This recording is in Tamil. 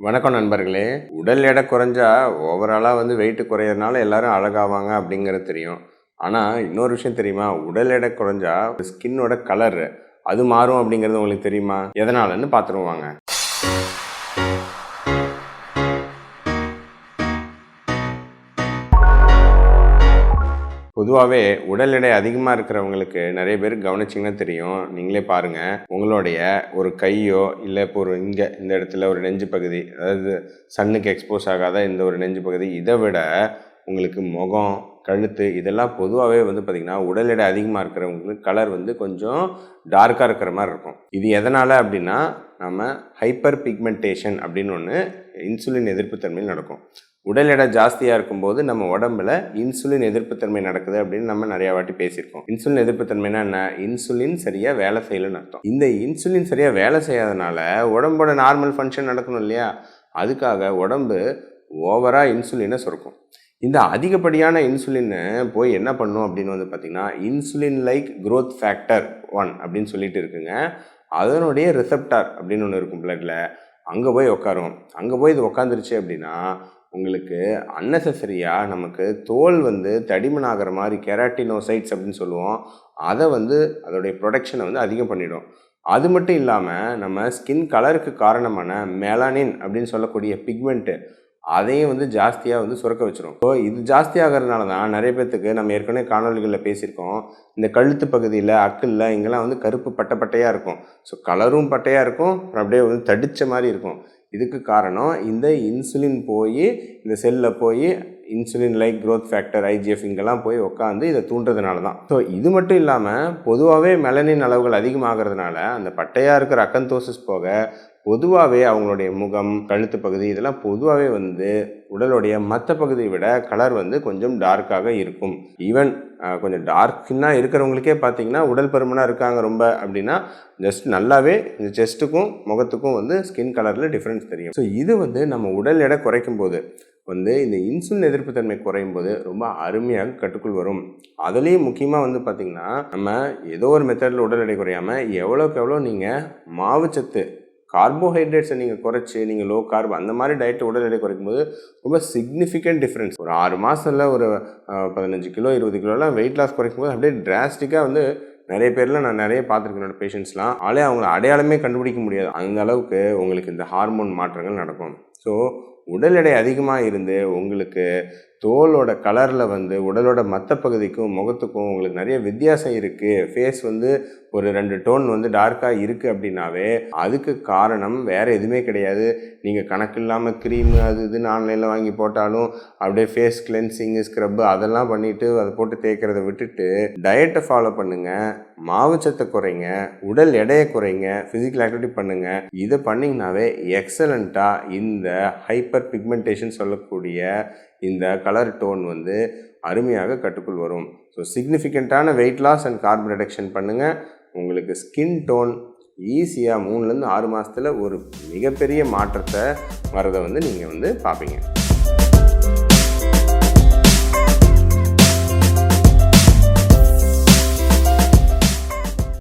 வணக்கம் நண்பர்களே. உடல் எடை குறைஞ்சா ஓவராலாக வந்து வெயிட் குறையறதுனால எல்லாரும் அழகாவாங்க அப்படிங்கிறது தெரியும். ஆனால் இன்னொரு விஷயம் தெரியுமா? உடல் எடை குறைஞ்சா ஸ்கின்னோட கலர் அது மாறும் அப்படிங்கிறது உங்களுக்கு தெரியுமா? எதனாலன்னு பார்த்துருவாங்க பொதுவாகவே உடல் எடை அதிகமாக இருக்கிறவங்களுக்கு நிறைய பேர் கவனிச்சிங்கன்னா தெரியும். நீங்களே பாருங்கள் உங்களுடைய ஒரு கையோ இல்லை இப்போ ஒரு இங்கே இந்த இடத்துல ஒரு நெஞ்சு பகுதி அதாவது சன்னுக்கு எக்ஸ்போஸ் ஆகாத இந்த ஒரு நெஞ்சு பகுதி இதை விட உங்களுக்கு முகம் கழுத்து இதெல்லாம் பொதுவாகவே வந்து பார்த்திங்கன்னா உடல் எடை அதிகமாக இருக்கிறவங்களுக்கு கலர் வந்து கொஞ்சம் டார்க்காக இருக்கிற மாதிரி இருக்கும். இது எதனால் அப்படின்னா நம்ம ஹைப்பர் பிக்மெண்டேஷன் அப்படின்னு ஒன்று இன்சுலின் எதிர்ப்புத்தன்மையில் நடக்கும். உடல் எடை ஜாஸ்தியாக இருக்கும்போது நம்ம உடம்புல இன்சுலின் எதிர்ப்புத்தன்மை நடக்குது அப்படின்னு நம்ம நிறையா வாட்டி பேசியிருக்கோம். இன்சுலின் எதிர்ப்புத்தன்மைனா என்ன? இன்சுலின் சரியாக வேலை செய்யலைன்னு அர்த்தம். இந்த இன்சுலின் சரியாக வேலை செய்யாதனால உடம்போட நார்மல் ஃபங்க்ஷன் நடக்கணும் இல்லையா? அதுக்காக உடம்பு ஓவராக இன்சுலினை சுரக்கும். இந்த அதிகப்படியான இன்சுலின்னு போய் என்ன பண்ணும் அப்படின்னு வந்து பார்த்திங்கன்னா insulin like growth factor one அப்படின்னு சொல்லிட்டு இருக்குங்க. அதனுடைய ரிசப்டார் அப்படின்னு ஒன்று இருக்கும் பிளட்டில் அங்கே போய் உட்காரும் அங்கே போய் இது உட்காந்துருச்சு அப்படின்னா உங்களுக்கு அன்னெசரியாக நமக்கு தோல் வந்து தடிமனாகிற மாதிரி கெராட்டினோசைட்ஸ் அப்படின்னு சொல்லுவோம். அதை வந்து அதோடைய ப்ரொடக்ஷனை வந்து அதிகம் பண்ணிடும். அது மட்டும் இல்லாமல் நம்ம ஸ்கின் கலருக்கு காரணமான மெலானின் அப்படின்னு சொல்லக்கூடிய பிக்மெண்ட்டு அதையும் வந்து ஜாஸ்தியாக வந்து சுரக்க வச்சிரும். ஸோ இது ஜாஸ்தி ஆகிறதுனால தான் நிறைய பேர்த்துக்கு நம்ம ஏற்கனவே காணொலிகளில் பேசியிருக்கோம். இந்த கழுத்து பகுதியில் அக்கிளில் இங்கெல்லாம் வந்து கருப்பு பட்டை பட்டையாக இருக்கும். ஸோ கலரும் பட்டையாக இருக்கும். அப்புறம் அப்படியே வந்து தடித்த மாதிரி இருக்கும். இதுக்கு காரணம் இந்த இன்சுலின் போய் இந்த செல்லில் போய் insulin like growth factor IGF இங்கெல்லாம் போய் உட்காந்து இதை தூண்டுறதுனால தான். ஸோ இது மட்டும் இல்லாமல் பொதுவாகவே மெலனின் அளவுகள் அதிகமாகிறதுனால அந்த பட்டையாக இருக்கிற அக்கந்தோசிஸ் போக பொதுவாகவே அவங்களுடைய முகம் கழுத்து பகுதி இதெல்லாம் பொதுவாகவே வந்து உடலுடைய மற்ற பகுதியை விட கலர் வந்து கொஞ்சம் டார்க்காக இருக்கும். ஈவன் கொஞ்சம் டார்க் இருக்கிறவங்களுக்கே பார்த்தீங்கன்னா உடல் பருமனாக இருக்காங்க ரொம்ப அப்படின்னா ஜஸ்ட் நல்லாவே இந்த செஸ்ட்டுக்கும் முகத்துக்கும் வந்து ஸ்கின் கலரில் டிஃப்ரென்ஸ் தெரியும். ஸோ இது வந்து நம்ம உடல் எடை குறைக்கும் போது வந்து இந்த இன்சுலின் எதிர்ப்பு தன்மை குறையும் போது ரொம்ப அருமையாக கட்டுக்குள் வரும். அதுலேயும் முக்கியமாக வந்து பார்த்திங்கன்னா நம்ம ஏதோ ஒரு மெத்தடில் உடல் எடை குறையாமல் எவ்வளோக்கு எவ்வளோ நீங்கள் மாவுச்சத்து கார்போஹைட்ரேட்ஸை நீங்கள் குறைச்சி நீங்கள் லோ கார்போ அந்த மாதிரி டயட் உடல் எடை குறைக்கும் போது ரொம்ப சிக்னிஃபிகண்ட் டிஃப்ரென்ஸ் ஒரு ஆறு மாதத்தில் ஒரு பதினஞ்சு கிலோ இருபது கிலோலாம் வெயிட் லாஸ் குறைக்கும் போது அப்படியே டிராஸ்டிக்காக வந்து நிறைய பேரில் நான் நிறைய பார்த்துருக்கேன் என்னோட பேஷண்ட்ஸ்லாம் ஆளே அவங்கள அடையாளமே கண்டுபிடிக்க முடியாது. அந்த அளவுக்கு உங்களுக்கு இந்த ஹார்மோன் மாற்றங்கள் நடக்கும். ஸோ உடல் எடை அதிகமாக இருந்து உங்களுக்கு தோலோட கலரில் வந்து உடலோட மற்ற பகுதிக்கும் முகத்துக்கும் உங்களுக்கு நிறைய வித்தியாசம் இருக்குது ஃபேஸ் வந்து ஒரு ரெண்டு டோன் வந்து டார்க்காக இருக்குது அப்படின்னாவே அதுக்கு காரணம் வேறு எதுவுமே கிடையாது. நீங்கள் கணக்கு இல்லாமல் க்ரீமு அது இதுன்னு ஆன்லைனில் வாங்கி போட்டாலும் அப்படியே ஃபேஸ் கிளென்சிங்கு ஸ்க்ரப்பு அதெல்லாம் பண்ணிவிட்டு அதை போட்டு தேய்க்கிறத விட்டுட்டு டயட்டை ஃபாலோ பண்ணுங்கள் மாவுச்சத்தை குறைங்க உடல் எடையை குறைங்க ஃபிசிக்கல் ஆக்டிவிட்டி பண்ணுங்கள் இதை பண்ணிங்கனாவே எக்ஸலண்ட்டாக இந்த ஹைப்பர் பிக்மெண்டேஷன் சொல்லக்கூடிய இந்த கலர் டோன் வந்து அருமையாக கட்டுக்குள் வரும். So சிக்னிஃபிகண்ட்டான weight loss and carbon reduction பண்ணுங்கள் உங்களுக்கு ஸ்கின் டோன் ஈஸியாக மூணுலேருந்து ஆறு மாதத்தில் ஒரு மிகப்பெரிய மாற்றத்தை வரதை வந்து நீங்கள் வந்து பார்ப்பீங்க.